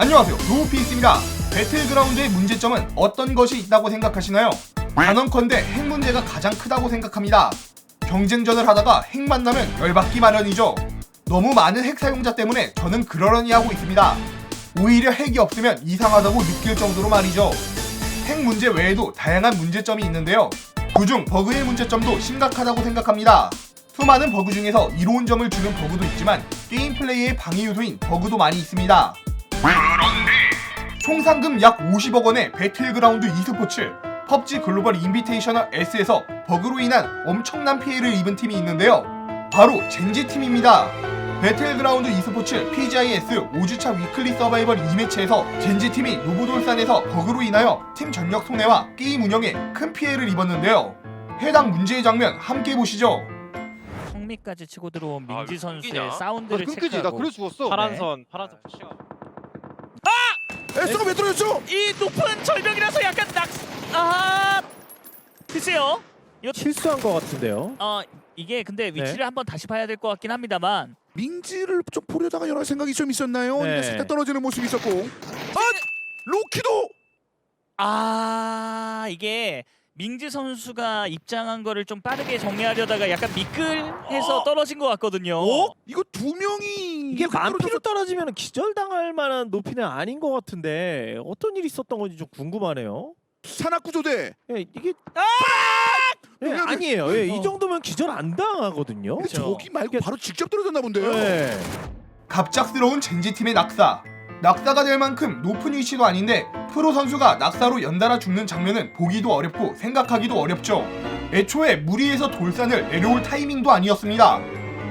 안녕하세요. 노우피스입니다. 배틀그라운드의 문제점은 어떤 것이 있다고 생각하시나요? 단언컨대 핵 문제가 가장 크다고 생각합니다. 경쟁전을 하다가 핵 만나면 열받기 마련이죠. 너무 많은 핵 사용자 때문에 저는 그러려니 하고 있습니다. 오히려 핵이 없으면 이상하다고 느낄 정도로 말이죠. 핵 문제 외에도 다양한 문제점이 있는데요. 그중 버그의 문제점도 심각하다고 생각합니다. 수많은 버그 중에서 이로운 점을 주는 버그도 있지만 게임 플레이의 방해 요소인 버그도 많이 있습니다 총 상금 약 50억 원의 배틀그라운드 e스포츠 펍지 글로벌 인비테이셔널 S에서 버그로 인한 엄청난 피해를 입은 팀이 있는데요. 바로 젠지 팀입니다. 배틀그라운드 e스포츠 PGIS 5주차 위클리 서바이벌 2매치에서 젠지 팀이 노보돌산에서 버그로 인하여 팀 전력 손해와 게임 운영에 큰 피해를 입었는데요. 해당 문제의 장면 함께 보시죠. 성미까지 치고 들어온 아, 민지 이거 선수의? 아, 사운드를 끊기지. 나 체크하고 그래 죽었어. 파란 파란 선 파란색 푸시가 에스가 왜 떨어졌죠? 이 높은 절벽이라서 약간 낙... 아... 글쎄요 실수한 것 같은데요. 어 이게 근데 위치를 네. 한번 다시 봐야 될 것 같긴 합니다만 민지를 좀 보려다가 여러 생각이 좀 있었나요? 네. 이게 살짝 떨어지는 모습이 있었고 아! 로키도! 아 이게 민지 선수가 입장한 거를 좀 빠르게 정리하려다가 약간 미끌해서 어? 떨어진 것 같거든요 어? 이거 두 명이 이게 만피로 떨어지면 기절당할 만한 높이는 아닌 것 같은데 어떤 일이 있었던 건지 좀 궁금하네요. 산악 구조대 예, 이게 아! 예, 왜, 아니에요. 예, 어. 이 정도면 기절 안 당하거든요. 근데 저기 말고 바로 직접 떨어졌나 본데요 예. 갑작스러운 젠지팀의 낙사. 낙사가 될 만큼 높은 위치도 아닌데 프로 선수가 낙사로 연달아 죽는 장면은 보기도 어렵고 생각하기도 어렵죠. 애초에 무리해서 돌산을 내려올 타이밍도 아니었습니다.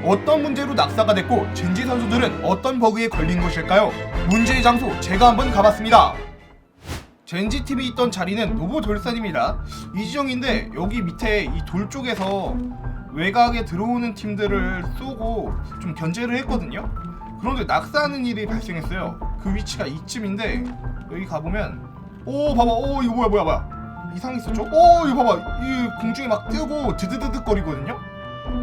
어떤 문제로 낙사가 됐고 젠지 선수들은 어떤 버그에 걸린 것일까요? 문제의 장소 제가 한번 가봤습니다. 젠지 팀이 있던 자리는 노보 돌산입니다. 이 지형인데 여기 밑에 이 돌 쪽에서 외곽에 들어오는 팀들을 쏘고 좀 견제를 했거든요. 그런데 낙사하는 일이 발생했어요. 그 위치가 이쯤인데 여기 가보면 오 봐봐 오 이거 뭐야 뭐야 뭐야 이상 있었죠? 오 이거 봐봐 이 공중에 막 뜨고 드드드득 거리거든요.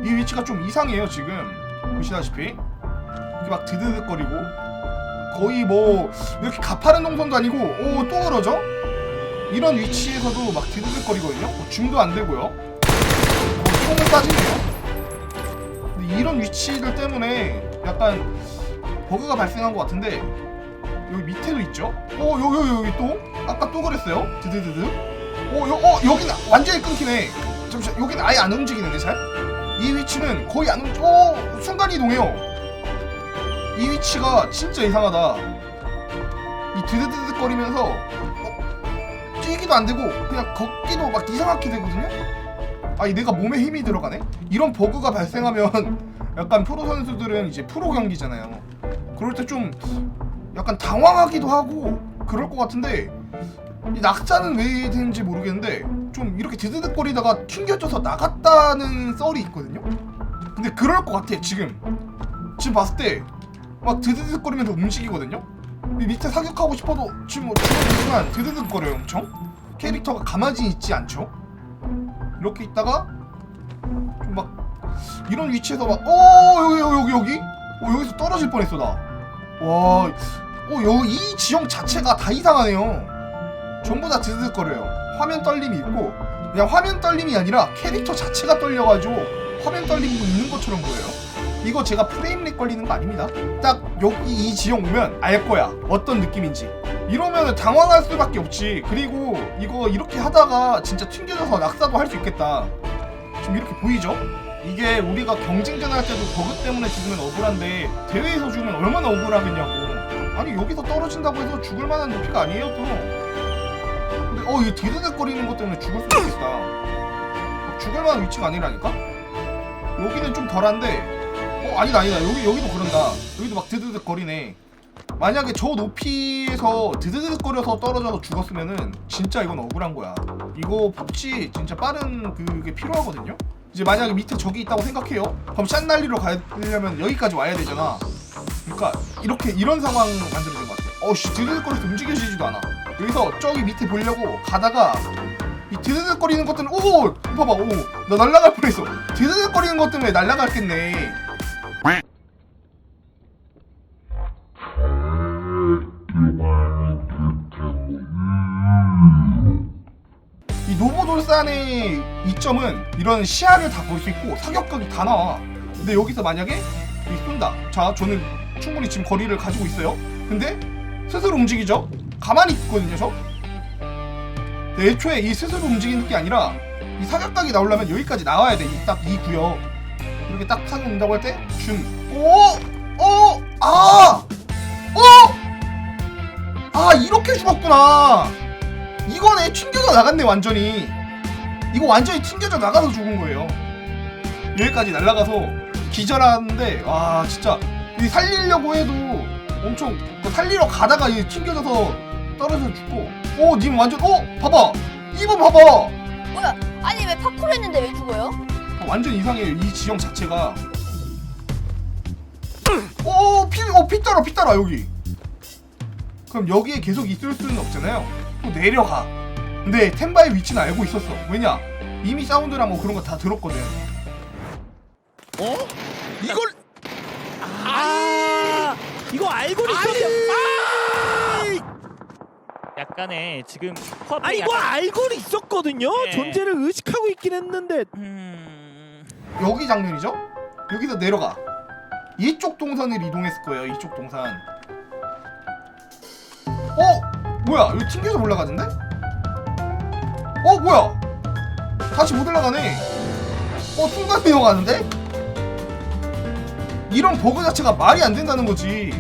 이 위치가 좀 이상해요 지금 보시다시피 이렇게 막 드드득 거리고 거의 뭐 이렇게 가파른 동선도 아니고 오또 그러죠? 이런 위치에서도 막 드드득 거리거든요. 뭐 줌도 안 되고요. 뭐 똥을 따지네요. 근데 이런 위치들 때문에 약간 버그가 발생한 것 같은데 여기 밑에도 있죠? 어 여기 여기 여기 또 아까 또 그랬어요? 드드드드 어, 여, 어 여기는 완전히 끊기네 잠시만 여기는 아예 안 움직이는데 잘? 이 위치는 거의 안 움직 어 순간 이동해요 이 위치가 진짜 이상하다 이 드드드드 거리면서 어, 뛰기도 안 되고 그냥 걷기도 막 이상하게 되거든요? 아니 내가 몸에 힘이 들어가네? 이런 버그가 발생하면 약간 프로 선수들은 이제 프로 경기잖아요. 그럴 때 좀 약간 당황하기도 하고 그럴 것 같은데 이 낙사는 왜 되는지 모르겠는데 좀 이렇게 드드득거리다가 튕겨져서 나갔다는 썰이 있거든요. 근데 그럴 것 같아 지금 지금 봤을 때 막 드드득거리면서 움직이거든요. 이 밑에 사격하고 싶어도 지금 뭐 죽어있지만 드드득거려요 엄청. 캐릭터가 가만히 있지 않죠. 이렇게 있다가 좀막 이런 위치에서 막, 어, 여기, 여기, 여기? 어, 여기서 떨어질 뻔했어, 나. 와, 어, 여기, 이 지형 자체가 다 이상하네요. 전부 다 드드거려요. 화면 떨림이 있고, 그냥 화면 떨림이 아니라 캐릭터 자체가 떨려가지고 화면 떨림이 있는 것처럼 보여요. 이거 제가 프레임렉 걸리는 거 아닙니다. 딱 여기 이 지형 오면 알 거야. 어떤 느낌인지. 이러면 당황할 수밖에 없지. 그리고 이거 이렇게 하다가 진짜 튕겨져서 낙사도 할 수 있겠다. 지금 이렇게 보이죠? 이게 우리가 경쟁전 할 때도 버그 때문에 죽으면 억울한데 대회에서 죽으면 얼마나 억울하겠냐고. 아니 여기서 떨어진다고 해서 죽을 만한 높이가 아니에요 또. 근데 어 이거 디드득거리는 것 때문에 죽을 수도 있겠다. 막 죽을 만한 위치가 아니라니까? 여기는 좀 덜한데 어 아니다 아니다. 여기 여기도 그런다. 여기도 막 드드득 거리네 만약에 저 높이에서 드드득거려서 떨어져서 죽었으면은 진짜 이건 억울한 거야 이거 펍지 진짜 빠른 그게 필요하거든요 이제 만약에 밑에 적이 있다고 생각해요. 그럼 샷날리로 가려면 여기까지 와야 되잖아. 그러니까 이렇게 이런 상황 만들어진 것 같아. 어씨 드드득거려서 움직여지지도 않아. 여기서 저기 밑에 보려고 가다가 이 드드득거리는 것 때문에 오 봐봐 오나 날라갈 뻔했어. 드드득거리는 것 때문에 날라갔겠네. 낙산의 이점은 이런 시야를 다 볼 수 있고 사격각이 다 나와. 근데 여기서 만약에 쏜다. 자, 저는 충분히 지금 거리를 가지고 있어요. 근데 스스로 움직이죠? 가만히 있거든요, 저. 애초에 이 스스로 움직이는 게 아니라 이 사격각이 나오려면 여기까지 나와야 돼. 이딱이 구역. 이렇게 딱 사격 온다고 할때 준. 오! 오! 아! 어! 아, 이렇게 죽었구나. 이거네 튕겨져 나갔네 완전히 이거 완전히 튕겨져 나가서 죽은 거예요. 여기까지 날아가서 기절하는데 와 진짜. 이 살리려고 해도 엄청 그 살리러 가다가 이 튕겨져서 떨어져 죽고. 오 님 완전 어 봐봐! 이번 봐봐! 뭐야? 아니 왜 파쿠르 했는데 왜 죽어요? 완전 이상해요 이 지형 자체가. 오피 어, 피 따라 피 따라 여기. 그럼 여기에 계속 있을 수는 없잖아요. 또 내려가 근데 템바의 위치는 알고 있었어. 왜냐? 이미 사운드랑 뭐 그런 거 다 들었거든. 어? 이걸 아! 이거 알고 있었는데 약간의 지금 아 이거 약간, 알고 있었거든요. 네. 존재를 의식하고 있긴 했는데. 음... 여기 장면이죠? 여기서 내려가. 이쪽 동선을 이동했을 거예요 이쪽 동선. 어? 뭐야? 여기 튕겨서 올라가던데 어 뭐야 다시 못 올라가네 어 순간 이동하는데 이런 버그 자체가 말이 안 된다는 거지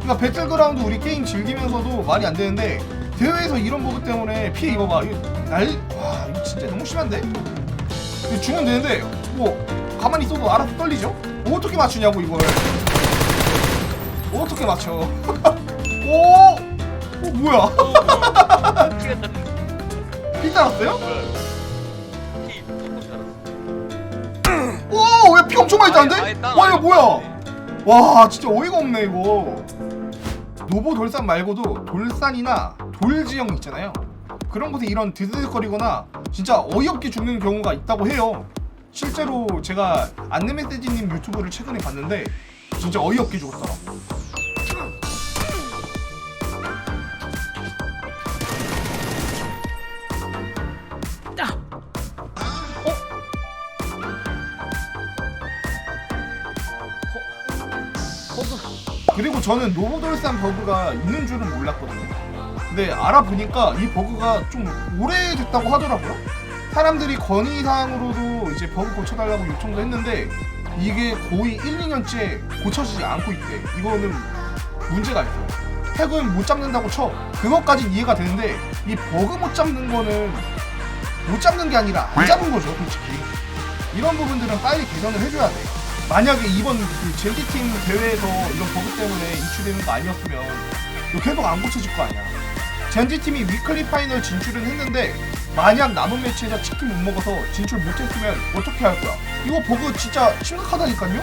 그러니까 배틀그라운드 우리 게임 즐기면서도 말이 안 되는데 대회에서 이런 버그 때문에 피해 입어봐 이거 날와 이거 진짜 너무 심한데 이거 주면 되는데 뭐 가만히 있어도 알아서 떨리죠 뭐 어떻게 맞추냐고 이걸 어떻게 맞춰 오, 어 뭐야 피 따랐어요? 오왜 피 엄청 많이 따는데? 와 이거 뭐야? 와 진짜 어이가 없네 이거. 노보 돌산 말고도 돌산이나 돌지형 있잖아요. 그런 곳에 이런 드드거리거나 진짜 어이없게 죽는 경우가 있다고 해요. 실제로 제가 안내메시지님 유튜브를 최근에 봤는데 진짜 어이없게 죽었더라 그리고 저는 노보돌산 버그가 있는 줄은 몰랐거든요. 근데 알아보니까 이 버그가 좀 오래됐다고 하더라고요. 사람들이 건의사항으로도 이제 버그 고쳐달라고 요청도 했는데 이게 거의 1, 2년째 고쳐지지 않고 있대. 이거는 문제가 있어요. 핵은 못 잡는다고 쳐. 그것까진 이해가 되는데 이 버그 못 잡는 거는 못 잡는 게 아니라 안 잡은 거죠, 솔직히. 이런 부분들은 빨리 개선을 해줘야 돼. 만약에 이번 그 젠지팀 대회에서 이런 버그 때문에 이출되는 거 아니었으면 이거 계속 안 고쳐질 거 아니야. 젠지팀이 위클리 파이널 진출은 했는데 만약 남은 매치에서 치킨 못 먹어서 진출 못했으면 어떻게 할 거야? 이거 버그 진짜 심각하다니까요?